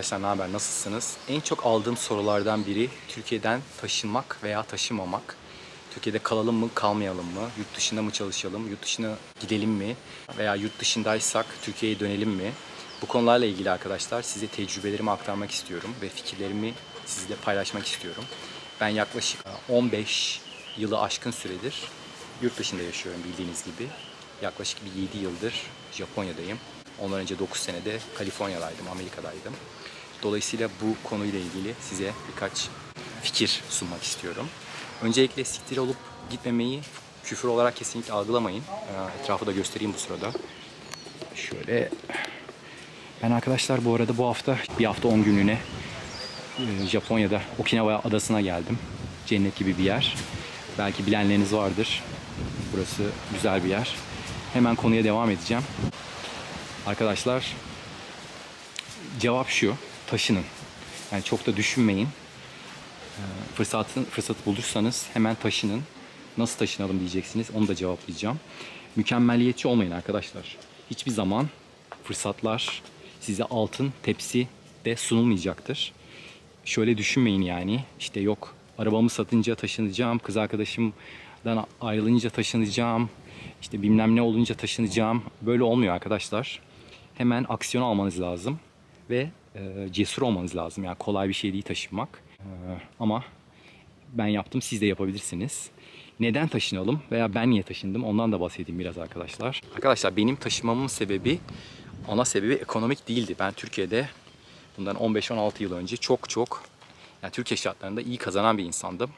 Arkadaşlar ne haber nasılsınız? En çok aldığım sorulardan biri Türkiye'den taşınmak veya taşınmamak. Türkiye'de kalalım mı kalmayalım mı? Yurt dışında mı çalışalım? Yurt dışına gidelim mi? Veya yurt dışındaysak Türkiye'ye dönelim mi? Bu konularla ilgili arkadaşlar size tecrübelerimi aktarmak istiyorum ve fikirlerimi sizle paylaşmak istiyorum. Ben yaklaşık 15 yılı aşkın süredir yurt dışında yaşıyorum bildiğiniz gibi. Yaklaşık bir 7 yıldır Japonya'dayım. Ondan önce 9 senede Kaliforniya'daydım, Amerika'daydım. Dolayısıyla bu konuyla ilgili size birkaç fikir sunmak istiyorum. Öncelikle siktir olup gitmemeyi küfür olarak kesinlikle algılamayın. Ee, Etrafı da göstereyim bu sırada. Şöyle ben arkadaşlar bu arada bu hafta bir hafta 10 günlüğüne e, Japonya'da Okinawa adasına geldim. Cennet gibi bir yer. Belki bilenleriniz vardır. Burası güzel bir yer. Hemen konuya devam edeceğim. Arkadaşlar cevap şu. Taşının. Yani çok da düşünmeyin. Ee, Fırsatın, fırsat bulursanız hemen taşının. Nasıl taşınalım diyeceksiniz. Onu da cevaplayacağım. Mükemmelliyetçi olmayın arkadaşlar. Hiçbir zaman fırsatlar size altın tepsi de sunulmayacaktır. Şöyle düşünmeyin yani. İşte yok arabamı satınca taşınacağım, kız arkadaşımdan ayrılınca taşınacağım, işte bilmem ne olunca taşınacağım. Böyle olmuyor arkadaşlar. Hemen aksiyon almanız lazım ve e, cesur olmanız lazım. Yani kolay bir şey değil taşınmak. E, ama ben yaptım, siz de yapabilirsiniz. Neden taşınalım veya ben niye taşındım ondan da bahsedeyim biraz arkadaşlar. Arkadaşlar benim taşınmamın sebebi, ana sebebi ekonomik değildi. Ben Türkiye'de bundan 15-16 yıl önce çok çok yani Türkiye şartlarında iyi kazanan bir insandım.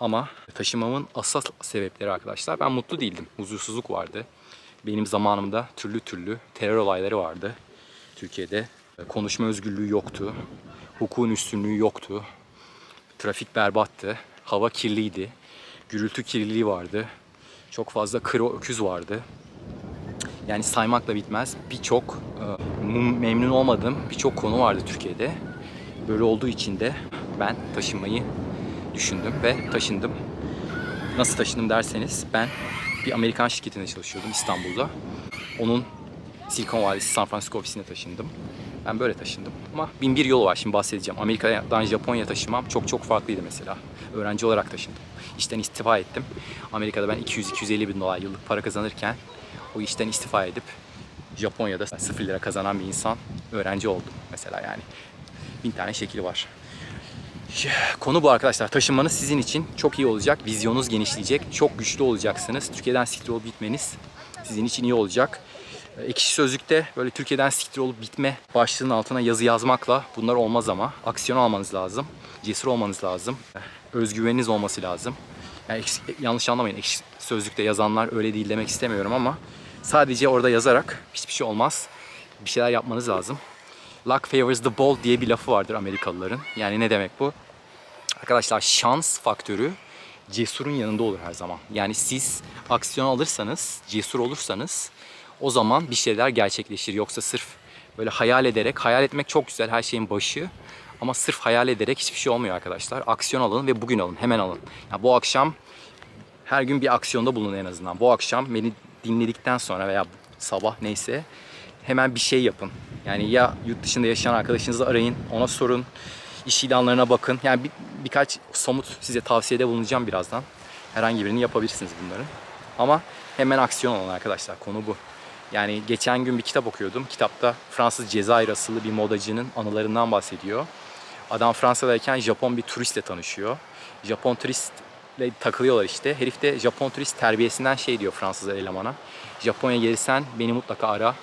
Ama taşımamın asıl sebepleri arkadaşlar ben mutlu değildim. Huzursuzluk vardı. Benim zamanımda türlü türlü terör olayları vardı Türkiye'de. Konuşma özgürlüğü yoktu. Hukukun üstünlüğü yoktu. Trafik berbattı. Hava kirliydi. Gürültü kirliliği vardı. Çok fazla kro öküz vardı. Yani saymakla bitmez. Birçok e, memnun olmadığım birçok konu vardı Türkiye'de. Böyle olduğu için de ben taşınmayı düşündüm ve taşındım. Nasıl taşındım derseniz ben bir Amerikan şirketinde çalışıyordum İstanbul'da. Onun Silikon Vadisi San Francisco ofisine taşındım. Ben böyle taşındım. Ama bin bir yolu var şimdi bahsedeceğim. Amerika'dan Japonya taşımam çok çok farklıydı mesela. Öğrenci olarak taşındım. İşten istifa ettim. Amerika'da ben 200-250 bin dolar yıllık para kazanırken o işten istifa edip Japonya'da 0 lira kazanan bir insan öğrenci oldum mesela yani. Bin tane şekli var. Konu bu arkadaşlar. Taşınmanız sizin için çok iyi olacak. Vizyonunuz genişleyecek. Çok güçlü olacaksınız. Türkiye'den siktir olup bitmeniz sizin için iyi olacak. Ekşi Sözlük'te böyle Türkiye'den siktir olup bitme başlığının altına yazı yazmakla bunlar olmaz ama aksiyon almanız lazım. Cesur olmanız lazım. Özgüveniniz olması lazım. Yani eks- yanlış anlamayın. Ekşi Sözlük'te yazanlar öyle değil demek istemiyorum ama sadece orada yazarak hiçbir şey olmaz. Bir şeyler yapmanız lazım. Luck favors the bold diye bir lafı vardır Amerikalıların. Yani ne demek bu? Arkadaşlar şans faktörü cesurun yanında olur her zaman. Yani siz aksiyon alırsanız, cesur olursanız o zaman bir şeyler gerçekleşir. Yoksa sırf böyle hayal ederek, hayal etmek çok güzel her şeyin başı. Ama sırf hayal ederek hiçbir şey olmuyor arkadaşlar. Aksiyon alın ve bugün alın, hemen alın. Yani bu akşam her gün bir aksiyonda bulunun en azından. Bu akşam beni dinledikten sonra veya sabah neyse hemen bir şey yapın. Yani ya yurt dışında yaşayan arkadaşınızı arayın, ona sorun, iş ilanlarına bakın. Yani bir, birkaç somut size tavsiyede bulunacağım birazdan. Herhangi birini yapabilirsiniz bunların. Ama hemen aksiyon alın arkadaşlar. Konu bu. Yani geçen gün bir kitap okuyordum. Kitapta Fransız Cezayir asıllı bir modacının anılarından bahsediyor. Adam Fransa'dayken Japon bir turistle tanışıyor. Japon turistle takılıyorlar işte. Herif de Japon turist terbiyesinden şey diyor Fransız elemana. Japonya gelirsen beni mutlaka ara.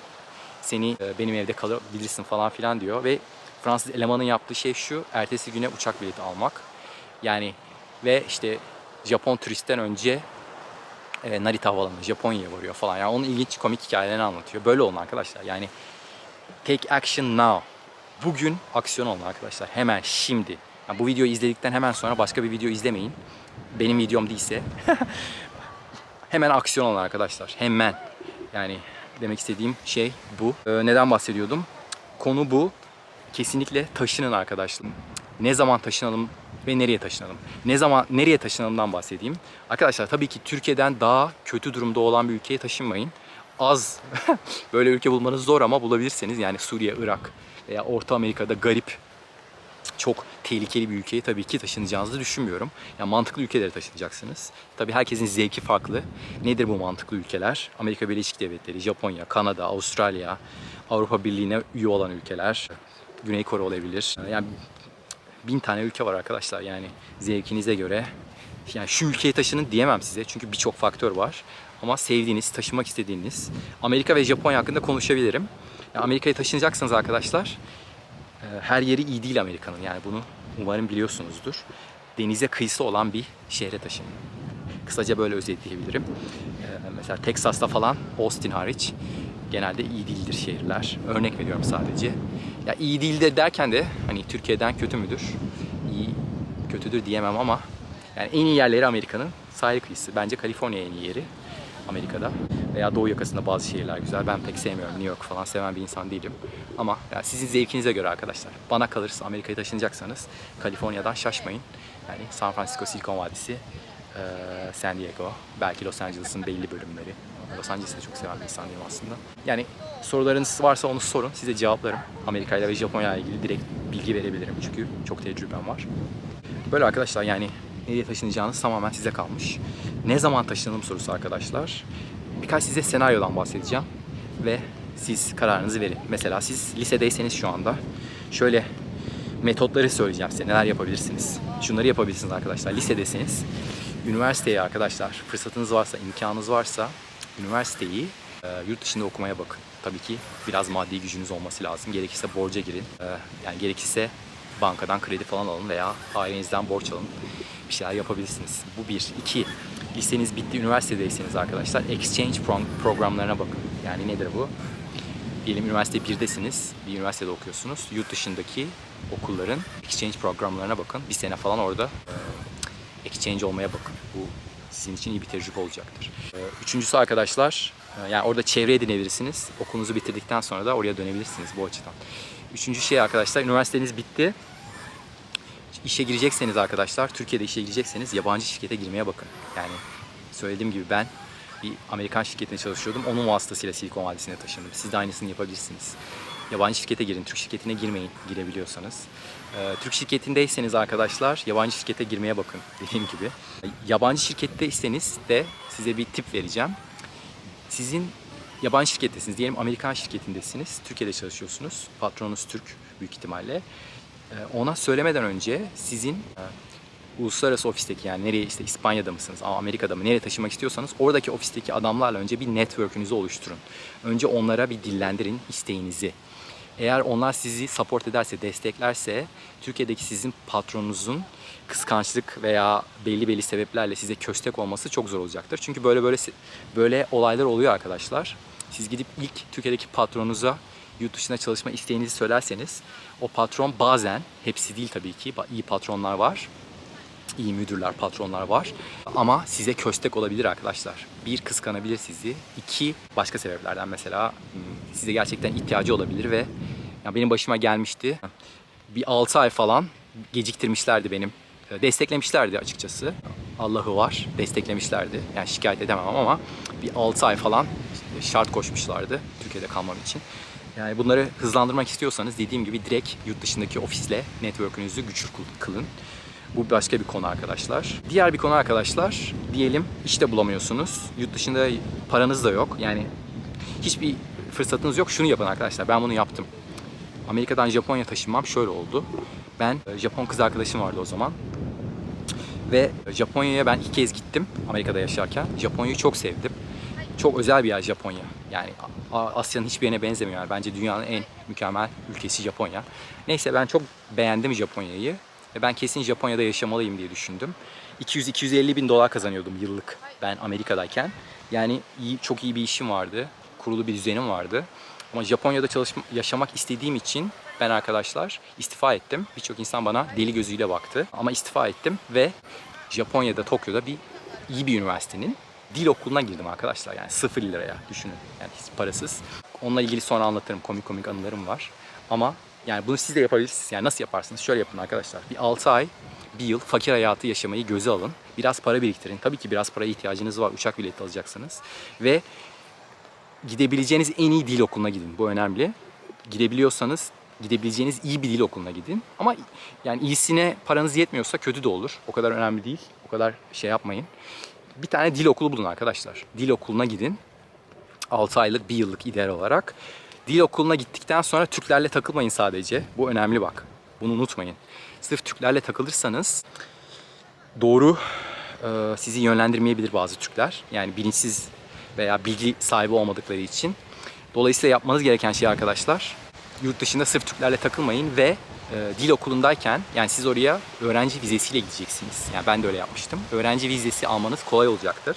Seni e, benim evde kalabilirsin falan filan diyor. Ve Fransız elemanın yaptığı şey şu. Ertesi güne uçak bileti almak. Yani ve işte Japon turistten önce e, Narita Havalanı, Japonya'ya varıyor falan. Yani onun ilginç komik hikayelerini anlatıyor. Böyle olun arkadaşlar. Yani take action now. Bugün aksiyon olun arkadaşlar. Hemen şimdi. Yani bu videoyu izledikten hemen sonra başka bir video izlemeyin. Benim videom değilse. hemen aksiyon olun arkadaşlar. Hemen. Yani demek istediğim şey bu. Ee, neden bahsediyordum? Konu bu. Kesinlikle taşının arkadaşlar. Ne zaman taşınalım ve nereye taşınalım? Ne zaman nereye taşınalımdan bahsedeyim. Arkadaşlar tabii ki Türkiye'den daha kötü durumda olan bir ülkeye taşınmayın. az böyle ülke bulmanız zor ama bulabilirseniz yani Suriye, Irak veya Orta Amerika'da garip çok tehlikeli bir ülkeye tabii ki taşınacağınızı düşünmüyorum. Yani mantıklı ülkelere taşınacaksınız. Tabii herkesin zevki farklı. Nedir bu mantıklı ülkeler? Amerika Birleşik Devletleri, Japonya, Kanada, Avustralya, Avrupa Birliği'ne üye olan ülkeler, Güney Kore olabilir. Yani bin tane ülke var arkadaşlar. Yani zevkinize göre. Yani şu ülkeye taşının diyemem size çünkü birçok faktör var. Ama sevdiğiniz, taşımak istediğiniz Amerika ve Japonya hakkında konuşabilirim. Yani Amerika'ya taşınacaksınız arkadaşlar. Ee, her yeri iyi değil Amerika'nın. Yani bunu umarım biliyorsunuzdur. Denize kıyısı olan bir şehre taşının. Kısaca böyle özetleyebilirim. Ee, mesela Texas'ta falan Austin hariç genelde iyi değildir şehirler. Örnek veriyorum sadece. Ya iyi değildir derken de hani Türkiye'den kötü müdür? İyi, kötüdür diyemem ama yani en iyi yerleri Amerika'nın sahil kıyısı. Bence Kaliforniya en iyi yeri Amerika'da. Veya Doğu yakasında bazı şehirler güzel. Ben pek sevmiyorum. New York falan seven bir insan değilim. Ama yani sizin zevkinize göre arkadaşlar. Bana kalırsa Amerika'ya taşınacaksanız Kaliforniya'dan şaşmayın. Yani San Francisco, Silikon Vadisi, San Diego, belki Los Angeles'ın belli bölümleri. Los Angeles'ı çok seven bir insan değilim aslında. Yani sorularınız varsa onu sorun. Size cevaplarım. Amerika ile ve Japonya ile ilgili direkt bilgi verebilirim. Çünkü çok tecrübem var. Böyle arkadaşlar yani nereye taşınacağınız tamamen size kalmış. Ne zaman taşınalım sorusu arkadaşlar. Birkaç size senaryodan bahsedeceğim ve siz kararınızı verin. Mesela siz lisedeyseniz şu anda şöyle metotları söyleyeceğim size. Neler yapabilirsiniz? Şunları yapabilirsiniz arkadaşlar. Lisedesiniz. Üniversiteye arkadaşlar fırsatınız varsa, imkanınız varsa üniversiteyi e, yurt dışında okumaya bakın. Tabii ki biraz maddi gücünüz olması lazım. Gerekirse borca girin. E, yani gerekirse bankadan kredi falan alın veya ailenizden borç alın. Bir şeyler yapabilirsiniz. Bu bir. İki, liseniz bitti, üniversitedeyseniz arkadaşlar exchange pro- programlarına bakın. Yani nedir bu? Diyelim üniversite 1'desiniz, bir üniversitede okuyorsunuz. Yurt dışındaki okulların exchange programlarına bakın. Bir sene falan orada exchange olmaya bakın. Bu sizin için iyi bir tecrübe olacaktır. E, Üçüncüsü arkadaşlar, e, yani orada çevre edinebilirsiniz. Okulunuzu bitirdikten sonra da oraya dönebilirsiniz bu açıdan. Üçüncü şey arkadaşlar, üniversiteniz bitti. İşe girecekseniz arkadaşlar, Türkiye'de işe girecekseniz yabancı şirkete girmeye bakın. Yani söylediğim gibi ben bir Amerikan şirketinde çalışıyordum. Onun vasıtasıyla Silikon Vadisi'ne taşındım. Siz de aynısını yapabilirsiniz. Yabancı şirkete girin, Türk şirketine girmeyin girebiliyorsanız. Ee, Türk şirketindeyseniz arkadaşlar yabancı şirkete girmeye bakın dediğim gibi. Yabancı şirketteyseniz de size bir tip vereceğim. Sizin yabancı şirkettesiniz, diyelim Amerikan şirketindesiniz, Türkiye'de çalışıyorsunuz. Patronunuz Türk büyük ihtimalle. Ee, Ona söylemeden önce sizin e, uluslararası ofisteki yani nereye işte İspanya'da mısınız Amerika'da mı nereye taşımak istiyorsanız oradaki ofisteki adamlarla önce bir network'ünüzü oluşturun. Önce onlara bir dillendirin isteğinizi. Eğer onlar sizi support ederse, desteklerse Türkiye'deki sizin patronunuzun kıskançlık veya belli belli sebeplerle size köstek olması çok zor olacaktır. Çünkü böyle böyle böyle olaylar oluyor arkadaşlar. Siz gidip ilk Türkiye'deki patronunuza yurt dışına çalışma isteğinizi söylerseniz o patron bazen, hepsi değil tabii ki, iyi patronlar var iyi müdürler, patronlar var. Ama size köstek olabilir arkadaşlar. Bir, kıskanabilir sizi. İki, başka sebeplerden mesela hmm, size gerçekten ihtiyacı olabilir ve ya benim başıma gelmişti. Bir 6 ay falan geciktirmişlerdi benim. e, Desteklemişlerdi açıkçası. Allah'ı var, desteklemişlerdi. Yani şikayet edemem ama bir 6 ay falan şart koşmuşlardı Türkiye'de kalmam için. Yani bunları hızlandırmak istiyorsanız dediğim gibi direkt yurt dışındaki ofisle network'ünüzü güçlü kılın. Bu başka bir konu arkadaşlar. Diğer bir konu arkadaşlar. Diyelim işte bulamıyorsunuz. Yurt dışında paranız da yok. Yani hiçbir fırsatınız yok. Şunu yapın arkadaşlar. Ben bunu yaptım. Amerika'dan Japonya taşınmam şöyle oldu. Ben e, Japon kız arkadaşım vardı o zaman. Ve Japonya'ya ben iki kez gittim Amerika'da yaşarken. Japonya'yı çok sevdim. Çok özel bir yer Japonya. Yani Asya'nın hiçbir yerine benzemiyor. Bence dünyanın en mükemmel ülkesi Japonya. Neyse ben çok beğendim Japonya'yı. Ve ben kesin Japonya'da yaşamalıyım diye düşündüm. 200-250 bin dolar kazanıyordum yıllık ben Amerika'dayken. Yani iyi, çok iyi bir işim vardı. Kurulu bir düzenim vardı. Ama Japonya'da çalışma, yaşamak istediğim için ben arkadaşlar istifa ettim. Birçok insan bana deli gözüyle baktı. Ama istifa ettim ve Japonya'da, Tokyo'da bir iyi bir üniversitenin dil okuluna girdim arkadaşlar. Yani sıfır liraya düşünün. Yani hiç parasız. Onunla ilgili sonra anlatırım. Komik komik anılarım var. Ama yani bunu siz de yapabilirsiniz. Yani nasıl yaparsınız? Şöyle yapın arkadaşlar. Bir 6 ay, bir yıl fakir hayatı yaşamayı göze alın. Biraz para biriktirin. Tabii ki biraz paraya ihtiyacınız var. Uçak bileti alacaksınız. Ve gidebileceğiniz en iyi dil okuluna gidin. Bu önemli. Gidebiliyorsanız gidebileceğiniz iyi bir dil okuluna gidin. Ama yani iyisine paranız yetmiyorsa kötü de olur. O kadar önemli değil. O kadar şey yapmayın. Bir tane dil okulu bulun arkadaşlar. Dil okuluna gidin. 6 aylık, 1 yıllık ideal olarak. Dil okuluna gittikten sonra Türklerle takılmayın sadece. Bu önemli bak. Bunu unutmayın. Sırf Türklerle takılırsanız doğru e, sizi yönlendirmeyebilir bazı Türkler. Yani bilinçsiz veya bilgi sahibi olmadıkları için. Dolayısıyla yapmanız gereken şey arkadaşlar yurt dışında sırf Türklerle takılmayın ve e, dil okulundayken yani siz oraya öğrenci vizesiyle gideceksiniz. Yani ben de öyle yapmıştım. Öğrenci vizesi almanız kolay olacaktır.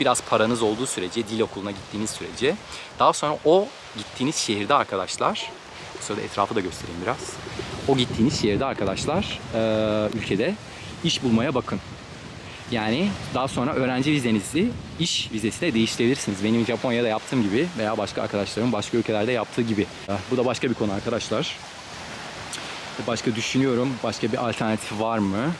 Biraz paranız olduğu sürece, dil okuluna gittiğiniz sürece. Daha sonra o gittiğiniz şehirde arkadaşlar, bu etrafı da göstereyim biraz. O gittiğiniz şehirde arkadaşlar, e, ülkede iş bulmaya bakın. Yani daha sonra öğrenci vizenizi iş vizesiyle değiştirebilirsiniz. Benim Japonya'da yaptığım gibi veya başka arkadaşlarımın başka ülkelerde yaptığı gibi. Bu da başka bir konu arkadaşlar. Başka düşünüyorum. Başka bir alternatif var mı?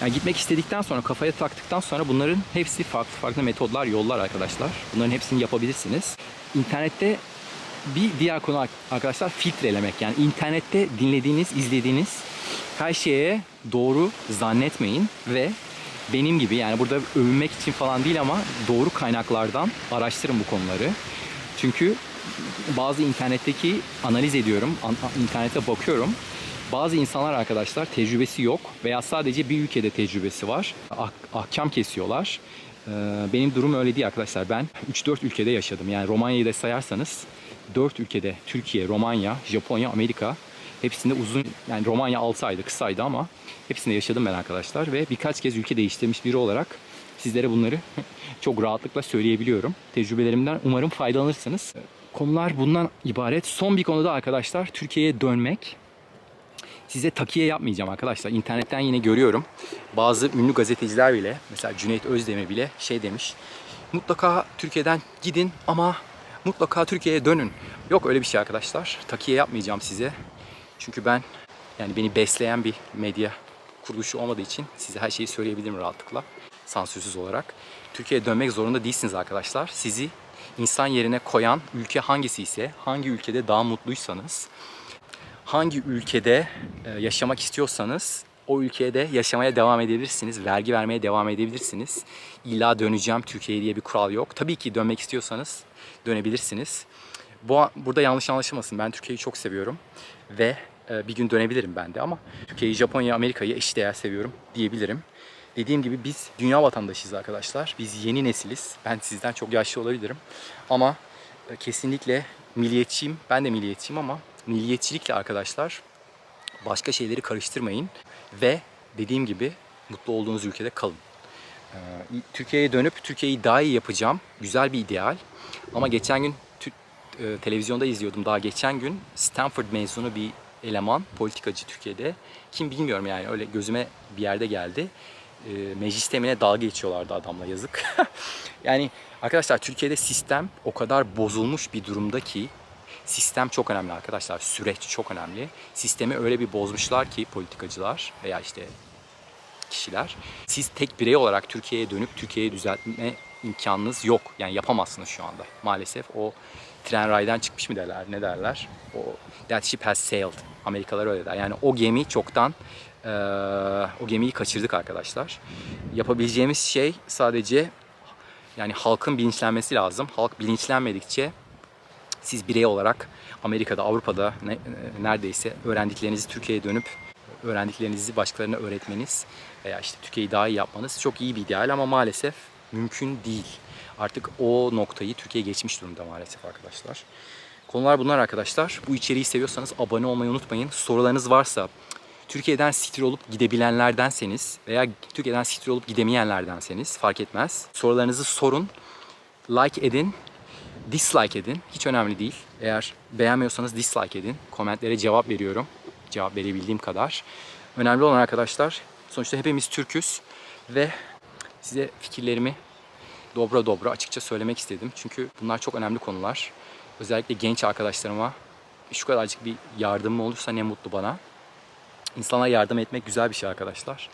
Yani gitmek istedikten sonra, kafaya taktıktan sonra bunların hepsi farklı farklı metodlar, yollar arkadaşlar. Bunların hepsini yapabilirsiniz. İnternette bir diğer konu arkadaşlar filtrelemek. Yani internette dinlediğiniz, izlediğiniz her şeye doğru zannetmeyin ve benim gibi yani burada övünmek için falan değil ama doğru kaynaklardan araştırın bu konuları. Çünkü bazı internetteki analiz ediyorum, internete bakıyorum. Bazı insanlar arkadaşlar tecrübesi yok veya sadece bir ülkede tecrübesi var. Ah- ahkam kesiyorlar. Ee, benim durum öyle değil arkadaşlar. Ben 3-4 ülkede yaşadım. Yani Romanya'yı da sayarsanız 4 ülkede Türkiye, Romanya, Japonya, Amerika hepsinde uzun yani Romanya 6 aydı kısaydı ama hepsinde yaşadım ben arkadaşlar ve birkaç kez ülke değiştirmiş biri olarak sizlere bunları çok rahatlıkla söyleyebiliyorum. Tecrübelerimden umarım faydalanırsınız. Konular bundan ibaret. Son bir konuda arkadaşlar Türkiye'ye dönmek. Size takiye yapmayacağım arkadaşlar. İnternetten yine görüyorum. Bazı ünlü gazeteciler bile mesela Cüneyt Özdemir bile şey demiş. Mutlaka Türkiye'den gidin ama mutlaka Türkiye'ye dönün. Yok öyle bir şey arkadaşlar. Takiye yapmayacağım size. Çünkü ben yani beni besleyen bir medya kuruluşu olmadığı için size her şeyi söyleyebilirim rahatlıkla. Sansürsüz olarak. Türkiye'ye dönmek zorunda değilsiniz arkadaşlar. Sizi insan yerine koyan ülke hangisi ise, hangi ülkede daha mutluysanız, hangi ülkede e, yaşamak istiyorsanız o ülkede yaşamaya devam edebilirsiniz. Vergi vermeye devam edebilirsiniz. İlla döneceğim Türkiye'ye diye bir kural yok. Tabii ki dönmek istiyorsanız dönebilirsiniz. Bu burada yanlış anlaşılmasın. Ben Türkiye'yi çok seviyorum ve e, bir gün dönebilirim ben de ama Türkiye'yi, Japonya'yı, Amerika'yı eşdeğer seviyorum diyebilirim. Dediğim gibi biz dünya vatandaşıyız arkadaşlar. Biz yeni nesiliz. Ben sizden çok yaşlı olabilirim. Ama e, kesinlikle milliyetçiyim. Ben de milliyetçiyim ama milliyetçilikle arkadaşlar başka şeyleri karıştırmayın ve dediğim gibi mutlu olduğunuz ülkede kalın. Ee, Türkiye'ye dönüp Türkiye'yi daha iyi yapacağım. Güzel bir ideal. Ama geçen gün e, televizyonda izliyordum daha geçen gün Stanford mezunu bir eleman, politikacı Türkiye'de. Kim bilmiyorum yani öyle gözüme bir yerde geldi. E, meclis temine dalga geçiyorlardı adamla yazık. yani arkadaşlar Türkiye'de sistem o kadar bozulmuş bir durumda ki Sistem çok önemli arkadaşlar. Süreç çok önemli. Sistemi öyle bir bozmuşlar ki politikacılar veya işte kişiler. Siz tek birey olarak Türkiye'ye dönüp Türkiye'yi düzeltme imkanınız yok. Yani yapamazsınız şu anda. Maalesef o tren raydan çıkmış mı derler, ne derler? O that ship has sailed. Amerikalılar öyle der. Yani o gemi çoktan eee, o gemiyi kaçırdık arkadaşlar. Yapabileceğimiz şey sadece yani halkın bilinçlenmesi lazım. Halk bilinçlenmedikçe siz birey olarak Amerika'da, Avrupa'da ne- e, neredeyse öğrendiklerinizi Türkiye'ye dönüp öğrendiklerinizi başkalarına öğretmeniz veya işte Türkiye'yi daha iyi yapmanız çok iyi bir ideal ama maalesef mümkün değil. Artık o noktayı Türkiye geçmiş durumda maalesef arkadaşlar. Konular bunlar arkadaşlar. Bu içeriği seviyorsanız abone olmayı unutmayın. Sorularınız varsa Türkiye'den siktir olup gidebilenlerdenseniz veya Türkiye'den siktir olup gidemeyenlerdenseniz fark etmez. Sorularınızı sorun. Like edin dislike edin. Hiç önemli değil. Eğer beğenmiyorsanız dislike edin. Komentlere cevap veriyorum. Cevap verebildiğim kadar. Önemli olan arkadaşlar sonuçta hepimiz Türküz ve size fikirlerimi dobra dobra açıkça söylemek istedim. Çünkü bunlar çok önemli konular. Özellikle genç arkadaşlarıma şu kadarcık bir yardımım olursa ne mutlu bana. İnsanlara yardım etmek güzel bir şey arkadaşlar.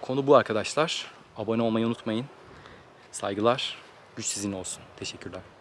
Konu bu arkadaşlar. Abone olmayı unutmayın. Saygılar. Güç sizin olsun. Teşekkürler.